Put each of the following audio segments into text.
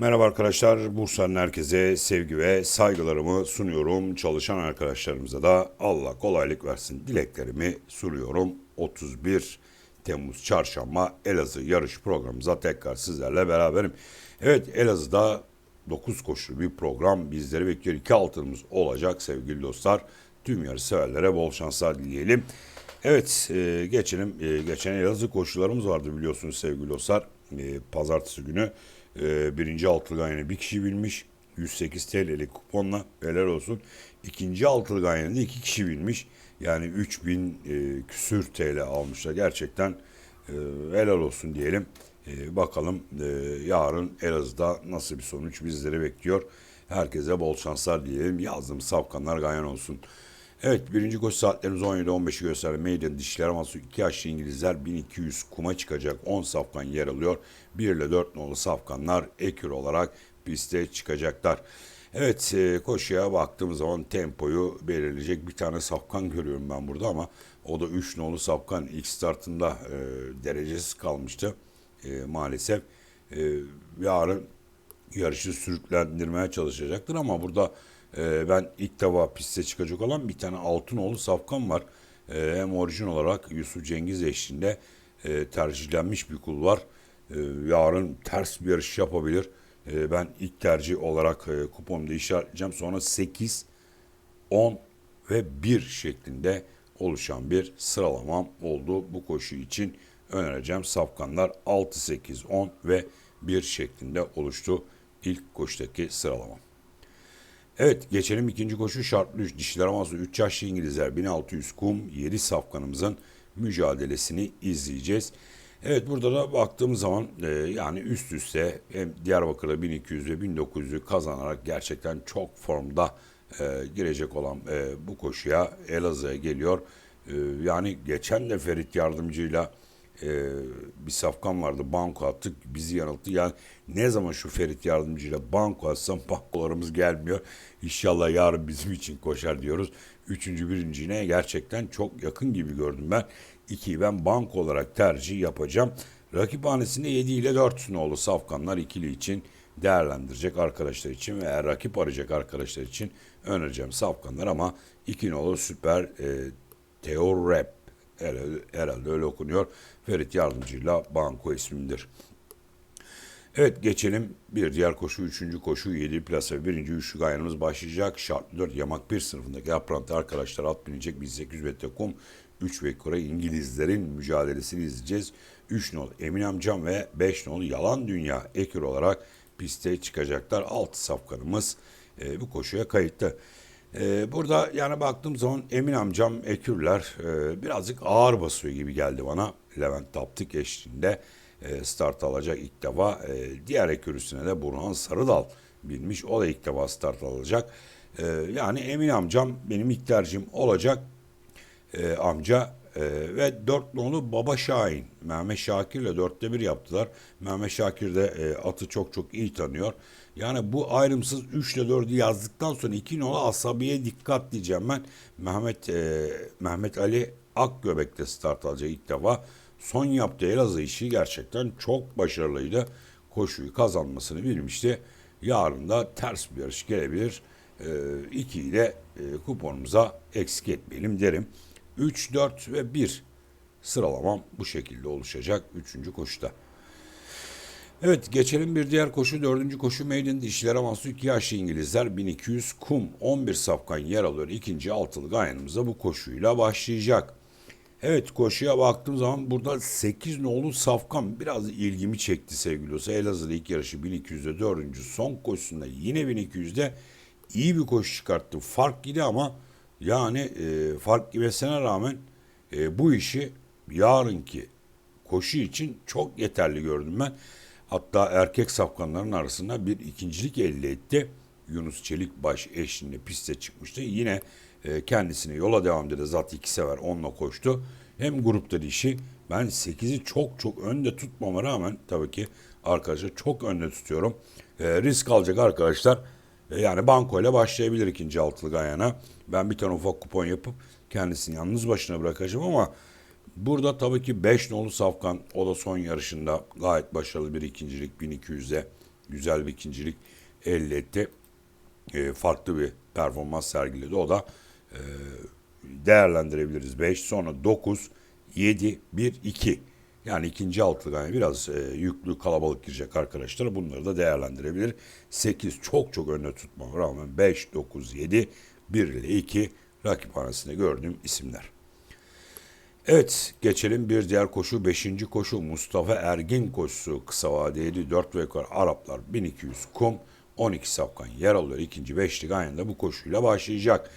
Merhaba arkadaşlar, Bursa'nın herkese sevgi ve saygılarımı sunuyorum. Çalışan arkadaşlarımıza da Allah kolaylık versin dileklerimi sunuyorum. 31 Temmuz Çarşamba Elazığ yarış programımıza tekrar sizlerle beraberim. Evet Elazığ'da 9 koşulu bir program bizleri bekliyor. İki altınımız olacak sevgili dostlar. Tüm yarış severlere bol şanslar dileyelim. Evet e, geçelim. E, geçen Elazığ koşularımız vardı biliyorsunuz sevgili dostlar. E, pazartesi günü e, birinci altılı ganyanı bir kişi bilmiş. 108 TL'lik kuponla helal olsun. İkinci altılı ganyanı da iki kişi bilmiş. Yani 3000 e, küsür TL almışlar. Gerçekten e, helal olsun diyelim. E, bakalım e, yarın Elazığ'da nasıl bir sonuç bizleri bekliyor. Herkese bol şanslar diyelim. Yazdığımız safkanlar gayan olsun. Evet birinci koşu saatlerimiz 17-15'i gösterdi. Maiden dişler aması 2 yaşlı İngilizler 1200 kuma çıkacak 10 safkan yer alıyor. 1 ile 4 nolu safkanlar ekür olarak piste çıkacaklar. Evet e, koşuya baktığımız zaman tempoyu belirleyecek bir tane safkan görüyorum ben burada ama o da 3 nolu safkan ilk startında e, derecesiz kalmıştı e, maalesef. E, yarın yarışı sürüklendirmeye çalışacaktır ama burada e, ben ilk defa piste çıkacak olan bir tane Altınoğlu Safkan var. E, hem orijin olarak Yusuf Cengiz eşliğinde e, tercihlenmiş bir kul var. E, yarın ters bir yarış yapabilir. Ben ilk tercih olarak e, kuponumda işaretleyeceğim. Sonra 8, 10 ve 1 şeklinde oluşan bir sıralamam oldu. Bu koşu için önereceğim safkanlar 6, 8, 10 ve 1 şeklinde oluştu ilk koşudaki sıralamam. Evet geçelim ikinci koşu şartlı 3 dişiler aması 3 yaşlı İngilizler 1600 kum 7 safkanımızın mücadelesini izleyeceğiz. Evet burada da baktığımız zaman e, yani üst üste hem Diyarbakır'da 1200 ve 1900'ü kazanarak gerçekten çok formda e, girecek olan e, bu koşuya Elazığ'a geliyor. E, yani geçen de Ferit Yardımcı'yla e, bir safkan vardı banko attık bizi yanılttı. Yani ne zaman şu Ferit yardımcıyla banko atsam bankolarımız gelmiyor. İnşallah yarın bizim için koşar diyoruz. Üçüncü birincine gerçekten çok yakın gibi gördüm ben. İkiyi ben banko olarak tercih yapacağım. Rakip hanesinde 7 ile 4 nolu safkanlar ikili için değerlendirecek arkadaşlar için veya rakip arayacak arkadaşlar için önereceğim safkanlar ama 2 nolu süper e, Teo Rap herhalde, herhalde öyle okunuyor. Ferit Yardımcı'yla Banko ismindir. Evet geçelim bir diğer koşu, üçüncü koşu, yedi plasa birinci üçlü gayanımız başlayacak. Şartlı dört yamak bir sınıfındaki aprantı arkadaşlar at binecek 1800 metre kum. 3 ve Kore İngilizlerin mücadelesini izleyeceğiz. 3 nol Emin Amcam ve 5 nol Yalan Dünya ekür olarak piste çıkacaklar. 6 safkanımız e, bu koşuya kayıtlı. E, burada yani baktığım zaman Emin Amcam ekürler e, birazcık ağır basıyor gibi geldi bana. Levent Taptık eşliğinde e, start alacak ilk defa. E, diğer ekürüsüne de Burhan Sarıdal bilmiş. O da ilk defa start alacak. E, yani Emin Amcam benim ilk tercihim olacak e, amca e, ve dört nolu Baba Şahin. Mehmet Şakir'le dörtte bir yaptılar. Mehmet Şakir de e, atı çok çok iyi tanıyor. Yani bu ayrımsız 3 ile 4'ü yazdıktan sonra 2 nolu asabiye dikkat diyeceğim ben. Mehmet e, Mehmet Ali Akgöbek'te start alacak ilk defa. Son yaptığı Elazığ işi gerçekten çok başarılıydı. Koşuyu kazanmasını bilmişti. Yarın da ters bir yarış gelebilir. 2'yi e, de e, kuponumuza eksik etmeyelim derim. 3, 4 ve 1 sıralamam bu şekilde oluşacak 3. koşuda. Evet geçelim bir diğer koşu. Dördüncü koşu Maiden dişlere mahsus 2 yaşlı İngilizler 1200 kum 11 safkan yer alıyor. İkinci altılı gayanımıza bu koşuyla başlayacak. Evet koşuya baktığım zaman burada 8 nolu safkan biraz ilgimi çekti sevgili olsa. Elazığ'da ilk yarışı 1200'de 4. son koşusunda yine 1200'de iyi bir koşu çıkarttı. Fark yine ama yani e, fark yemesine rağmen e, bu işi yarınki koşu için çok yeterli gördüm ben. Hatta erkek safkanların arasında bir ikincilik elde etti. Yunus Çelikbaş eşliğinde piste çıkmıştı. Yine e, kendisine yola devam dedi. Zaten iki sever onunla koştu. Hem grupta dişi ben 8'i çok çok önde tutmama rağmen tabii ki arkadaşlar çok önde tutuyorum. E, risk alacak arkadaşlar yani banko ile başlayabilir ikinci altılı gayana. Ben bir tane ufak kupon yapıp kendisini yalnız başına bırakacağım ama burada tabii ki 5 nolu Safkan o da son yarışında gayet başarılı bir ikincilik 1200'de güzel bir ikincilik elde etti. E, farklı bir performans sergiledi. O da e, değerlendirebiliriz. 5 sonra 9, 7, 1, 2. Yani ikinci altılı yani biraz e, yüklü kalabalık girecek arkadaşlar. Bunları da değerlendirebilir. 8 çok çok önüne tutmama rağmen 5, 9, 7, 1 ile 2 rakip hanesinde gördüğüm isimler. Evet geçelim bir diğer koşu 5. koşu Mustafa Ergin koşusu kısa vadeli 4 ve yukarı Araplar 1200 kum 12 safkan yer alıyor. ikinci beşlik ayında bu koşuyla başlayacak.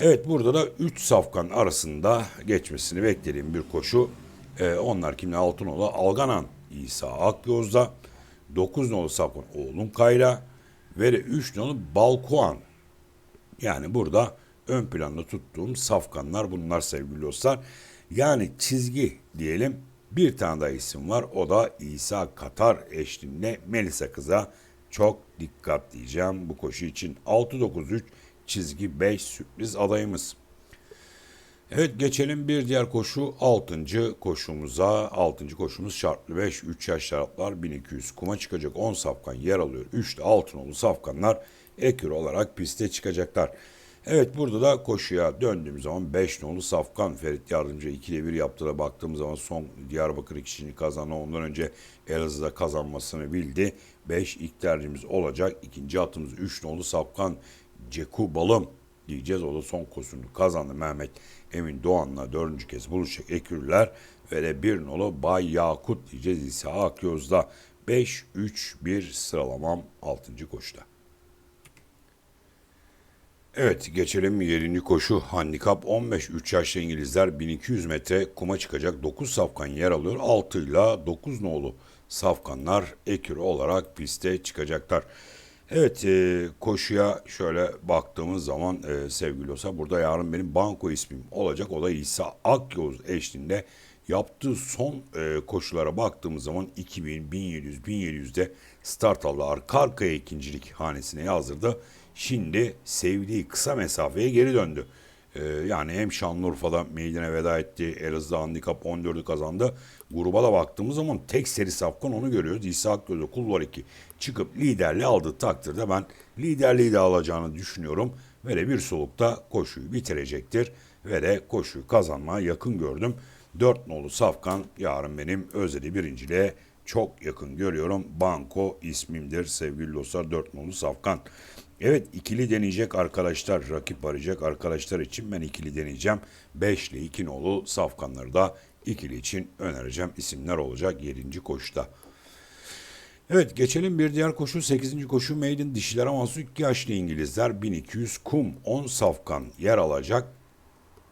Evet burada da 3 safkan arasında geçmesini beklediğim bir koşu. Ee, onlar kimler? Altınoğlu, Alganan, İsa Akyoz'da, 9 nolu safkan Oğlum Kayra ve de 3 nolu Balkuan. Yani burada ön planda tuttuğum safkanlar bunlar sevgili dostlar. Yani çizgi diyelim bir tane daha isim var. O da İsa Katar eşliğinde Melisa kıza çok dikkat diyeceğim bu koşu için. 6-9-3 çizgi 5 sürpriz adayımız. Evet geçelim bir diğer koşu 6. koşumuza. 6. koşumuz şartlı 5 3 yaş şaraplar 1200 kuma çıkacak 10 safkan yer alıyor. 3 de altın safkanlar ekür olarak piste çıkacaklar. Evet burada da koşuya döndüğüm zaman 5 nolu Safkan Ferit Yardımcı 2'de 1 yaptığına baktığım zaman son Diyarbakır ikisini kazandı. Ondan önce Elazığ'da kazanmasını bildi. 5 ilk tercihimiz olacak. İkinci atımız 3 nolu Safkan Ceku Balım diyeceğiz. O da son koşunu kazandı Mehmet Emin Doğan'la dördüncü kez buluşacak ekürler ve de bir nolu Bay Yakut diyeceğiz İsa Akyoz'da 5-3-1 sıralamam 6. koşuda. Evet geçelim 7. koşu handikap 15 3 yaşlı İngilizler 1200 metre kuma çıkacak 9 safkan yer alıyor 6 ile 9 nolu safkanlar ekür olarak piste çıkacaklar. Evet e, koşuya şöyle baktığımız zaman e, sevgili olsa burada yarın benim banko ismim olacak o da İsa Akyol eşliğinde yaptığı son e, koşulara baktığımız zaman 2000, 1700, 1700'de start aldı arka arkaya ikincilik hanesine yazdırdı. Şimdi sevdiği kısa mesafeye geri döndü. Ee, yani hem Şanlıurfa'da meydana veda etti. Elazığ'da handikap 14'ü kazandı. Gruba da baktığımız zaman tek seri safkan onu görüyoruz. İsa Akgöz'ü kulvar 2 çıkıp liderliği aldığı takdirde ben liderliği de alacağını düşünüyorum. Ve de bir solukta koşuyu bitirecektir. Ve de koşuyu kazanmaya yakın gördüm. 4 nolu safkan yarın benim özeli birinciliğe çok yakın görüyorum. Banko ismimdir sevgili dostlar 4 nolu safkan. Evet ikili deneyecek arkadaşlar, rakip arayacak arkadaşlar için ben ikili deneyeceğim. 5 ile 2 nolu safkanları da ikili için önereceğim isimler olacak 7. koşuda. Evet geçelim bir diğer koşu 8. koşu Maiden dişiler amansı 2 yaşlı İngilizler 1200 kum 10 safkan yer alacak.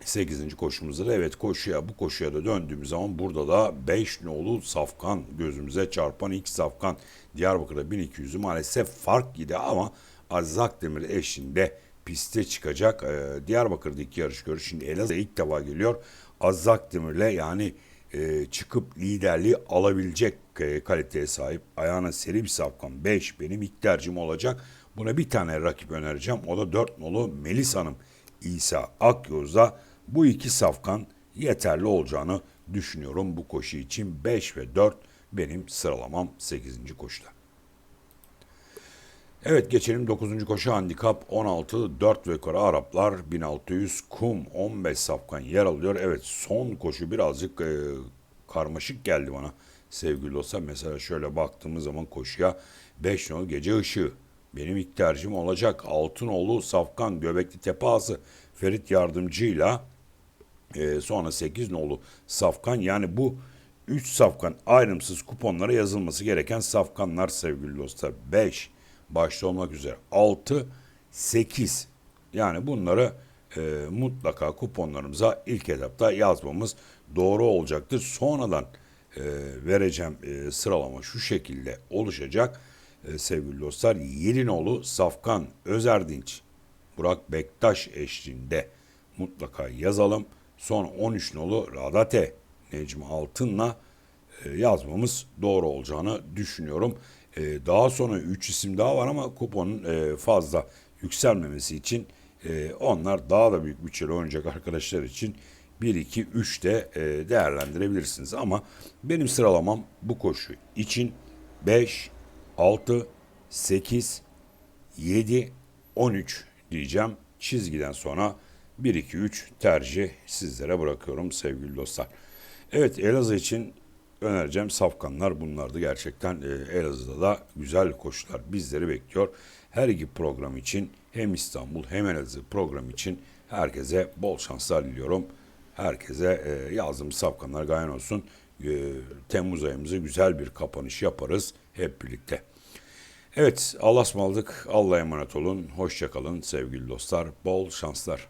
8. koşumuzda da evet koşuya bu koşuya da döndüğümüz zaman burada da 5 nolu safkan gözümüze çarpan ilk safkan Diyarbakır'da 1200'ü maalesef fark gidi ama Aziz Akdemir eşliğinde piste çıkacak. Ee, Diyarbakır'da iki yarış görüş. Şimdi Elazığ ilk defa geliyor. Aziz Akdemir'le yani e, çıkıp liderliği alabilecek e, kaliteye sahip. Ayağına seri bir safkan 5 benim ilk tercihim olacak. Buna bir tane rakip önereceğim. O da 4 nolu Melis Hanım. İsa Akyoz'da bu iki safkan yeterli olacağını düşünüyorum bu koşu için. 5 ve 4 benim sıralamam 8. koşuda. Evet geçelim 9. koşu handikap 16 4 ve yukarı Araplar 1600 kum 15 safkan yer alıyor. Evet son koşu birazcık e, karmaşık geldi bana sevgili olsa mesela şöyle baktığımız zaman koşuya 5 nol gece ışığı benim ilk tercihim olacak. Altınoğlu Safkan Göbekli Tepe Ağası Ferit Yardımcı'yla e, sonra 8 nolu Safkan yani bu 3 safkan ayrımsız kuponlara yazılması gereken safkanlar sevgili dostlar. 5 başta olmak üzere 6, 8 yani bunları e, mutlaka kuponlarımıza ilk etapta yazmamız doğru olacaktır. Sonradan e, vereceğim e, sıralama şu şekilde oluşacak e, sevgili dostlar. Yelinoğlu, Safkan, Özerdinç, Burak Bektaş eşliğinde mutlaka yazalım. Son 13 nolu Radate Necmi Altın'la e, yazmamız doğru olacağını düşünüyorum. E, daha sonra 3 isim daha var ama kuponun e, fazla yükselmemesi için e, onlar daha da büyük bütçeli oynayacak arkadaşlar için 1, 2, 3 de e, değerlendirebilirsiniz. Ama benim sıralamam bu koşu için 5, 6, 8, 7, 13 diyeceğim. Çizgiden sonra 1, 2, 3 tercih sizlere bırakıyorum sevgili dostlar. Evet Elazığ için önereceğim safkanlar bunlardı. Gerçekten e, Elazığ'da da güzel koşular bizleri bekliyor. Her iki program için hem İstanbul hem Elazığ program için herkese bol şanslar diliyorum. Herkese e, yazdığımız safkanlar gayen olsun. E, Temmuz ayımızı güzel bir kapanış yaparız hep birlikte. Evet Allah'a ısmarladık. Allah'a emanet olun. Hoşça kalın sevgili dostlar. Bol şanslar.